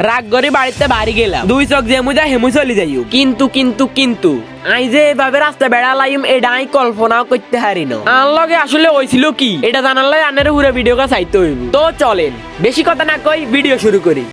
রাগ করে বাড়িতে বাড়ি গেলাম। দুই চক যে মুজা হেমু চলি যাইও। কিন্তু কিন্তু কিন্তু, আই যে এভাবে রাস্তা বেড়ালাইম, এটা আমি কল্পনাও করতে হারি না। আর লগে আসলে হয়েছিল কি? এটা জানালে আনের হুরে ভিডিওটা চাইতে হইব। তো চলেন, বেশি কথা না কই, ভিডিও শুরু করি।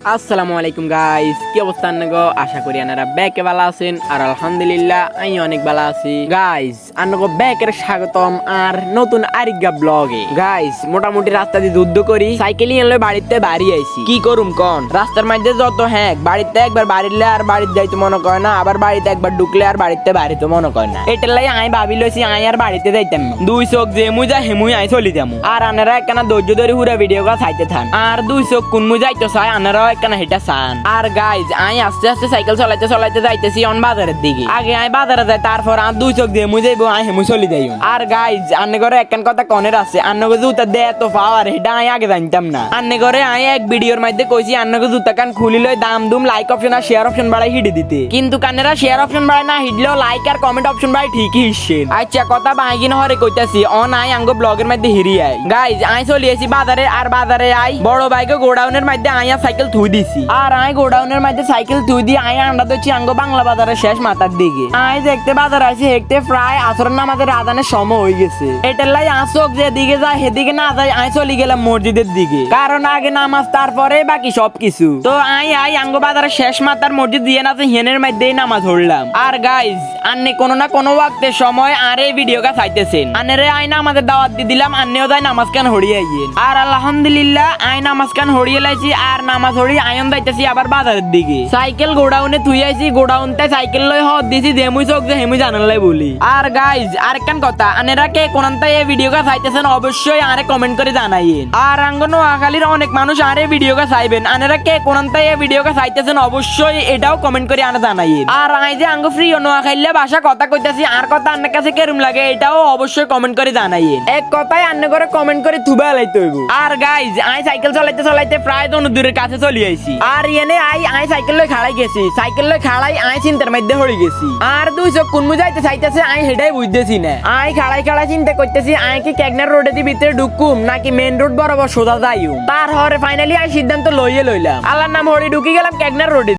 আসসালামু আলাইকুম গাইস কি অবস্থা গো আশা করি আনারা ব্যাকে ভালো আছেন, আর আলহামদুলিল্লাহ আমি অনেক ভালো আছি। গাইস আনগো ব্যাকের স্বাগতম আর নতুন আরিগা ব্লগে। গাইস মোটামুটি রাস্তা দিয়ে যুদ্ধ করি, সাইকেল এলে বাড়িতে বাড়ি আইছি। কি করুম কোন? রাস্তার মধ্যে যত হ্যাঁ বাড়িতে একবার বাড়িলে আর বাড়িতে যাইতে মনে করে না, আবার বাড়িতে একবার ঢুকলে আর বাড়িতে বাড়িতে মনে করে না। এটার লাই আমি ভাবি লইছি, আমি আর বাড়িতে যাইতাম দুই চোখ যেমু যা হেমুই আই চলি যামু আর আনারা একখানা ধৈর্য ধরে পুরো ভিডিও কা চাইতে থান। আর দুই চোখ কুনমু যাইতো চাই আনারাও একখানা হেটা চান আর গাইজ আই আস্তে আস্তে সাইকেল চলাইতে চলাইতে যাইতেছি অন বাজারের দিকে। আগে আই বাজারে যাই, তারপর আর দুই চোখ দিয়ে মুই আই হেমু চলি যাই আর গাইজ আন্নে করে একখান কথা কনের আছে, আন্নে করে জুতা দে তো পাওয়ার হেটা আই আগে জানতাম না। আন্নে করে আই এক ভিডিওর মধ্যে কইছি, আন্নে করে জুতা কান খুলি লই দাম দুম লাইক অপশন আর শেয়ার অপশন বাড়াই হিডি দিতে। কিন্তু কানেরা শেয়ার অপশন বাড়াই না হিডলেও লাইক আর কমেন্ট অপশন বাড়াই ঠিকই হিসেন আচ্ছা কথা বাইগিন হরে কইতাছি, অন আই আঙ্গ ব্লগের মধ্যে হিরি আই গাইজ আই চলি আছি বাজারে, আর বাজারে আই বড় বাইকে গোডাউনের মধ্যে আইয়া সাইকেল থুই দিছি। আর আই গোডাউনের মধ্যে সাইকেল থুই দিয়ে আই আন্ডা দিচ্ছি আঙ্গ বাংলা বাজারের শেষ মাথার দিকে। আই দেখতে বাজার আছি হেকতে প্রায় আসর নামাজের আদানের সময় হয়ে গেছে। এটার লাই আসক, যেদিকে যায়, সেদিকে না যায় আই চলে গেলাম মসজিদের দিকে। কারণ আগে নামাজ, তারপরে বাকি সবকিছু। তো আই আই আঙ্গ বাজারের শেষ মাথার মসজিদ দিয়ে না হেনের মধ্যেই নামাজ পড়লাম আর গাইজ আন্নে কোনো না কোনো ওয়াক্তের সময় আর এই ভিডিও কা চাইতেছেন। আনেরে আই নামাজের দাওয়াত দিয়ে দিলাম, আন্নেও যাই নামাজ কান হরিয়ে আর আলহামদুলিল্লাহ আই নামাজ কান হরিয়ে লাইছি, আর নামাজ হরি আয়ন যাইতেছি আবার বাজারের দিকে। সাইকেল গোডাউনে তুই আইছি, গোডাউনতে সাইকেল লই হদ দিছি দেমুই চোখ যে হেমুই জানালাই বলি। আর গাইজ আর কেন কথা, আনেরা কে কোনটা এই ভিডিও কা চাইতেছেন, অবশ্যই আরে কমেন্ট করে জানাইয়েন। আর আঙ্গন নোয়াখালীর অনেক মানুষ আরে ভিডিও কা চাইবেন, আনেরা কে কোনটা এই ভিডিও কা চাইতেছেন, অবশ্যই এটাও কমেন্ট করে আনা জানাইয়েন। আর আই যে আঙ্গ ফ্রি নোয়াখাইলে ভাষা কথা কইতাছি, আর কথা আন্নের কাছে কেরম লাগে, এটাও অবশ্যই কমেন্ট করে জানাইয়েন। এক কথায় আন্ন করে কমেন্ট করে থুবা লাইতে হইব। আর গাইজ আই সাইকেল চালাইতে চালাইতে প্রায় দূরের কাছে চলে আইছি আর এনে আই আই সাইকেল লই খাড়াই গেছি। সাইকেল লই খাড়াই আই চিন্তার মধ্যে হয়ে গেছি। আর দুই চোখ কোন যাইতে চাইতেছে, আই হেডাই বুঝতেছি না। আই খাড়াই খাড়াই চিন্তা করতেছি, আই কি ক্যাগনার রোডে দি ভিতরে ঢুকুম, নাকি মেন রোড বরাবর সোজা যাইম। তার হরে ফাইনালি আই সিদ্ধান্ত লইয়ে লইলাম। আল্লাহর নাম হরি ঢুকি গেলাম ক্যাগনার রোডে